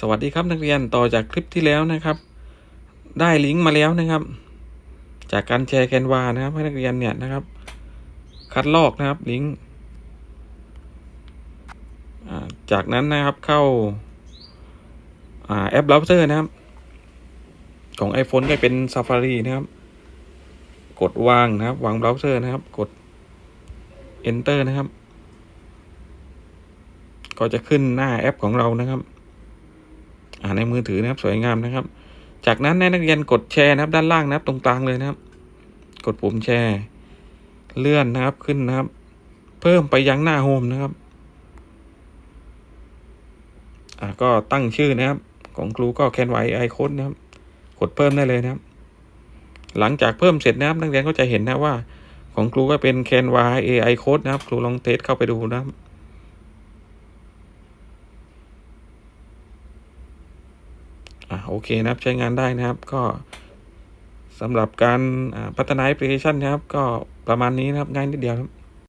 สวัสดีครับนักเรียนต่อจากคลิปที่แล้วนะครับ ได้ลิงก์มาแล้วนะครับ จากการแชร์แคนวานะครับ ให้นักเรียนเนี่ยนะครับ คัดลอกนะครับลิงก์จากนั้นนะครับเข้าอาแอปเบราว์เซอร์นะครับ ของ iPhone ก็เป็น Safari นะครับ กดวางนะครับ วางเบราว์เซอร์นะครับ กด Enter นะครับ ก็จะขึ้นหน้าแอปของเรานะครับ ในมือถือนะครับสวยงามนะครับ จากนั้นนักเรียนกดแชร์นะครับ ด้านล่างนะครับ ตรงกลางเลยนะครับ กดปุ่มแชร์ เลื่อนนะครับขึ้นนะครับ เพิ่มไปยังหน้าโฮมนะครับอ่าก็ตั้งชื่อนะครับ ของครูก็แคนไวไอโค้ดนะครับ กดเพิ่มได้เลยนะครับ หลังจากเพิ่มเสร็จนะครับนักเรียนก็จะเห็นนะว่า ของครูก็เป็นแคนวา AI code นะครับ ครูลองเทสเข้าไปดูนะครับ อ่าโอเคนะครับ ใช้งานได้นะครับ ก็สำหรับการพัฒนาแอปพลิเคชันนะครับ ก็ประมาณนี้นะครับง่ายนิดเดียวครับ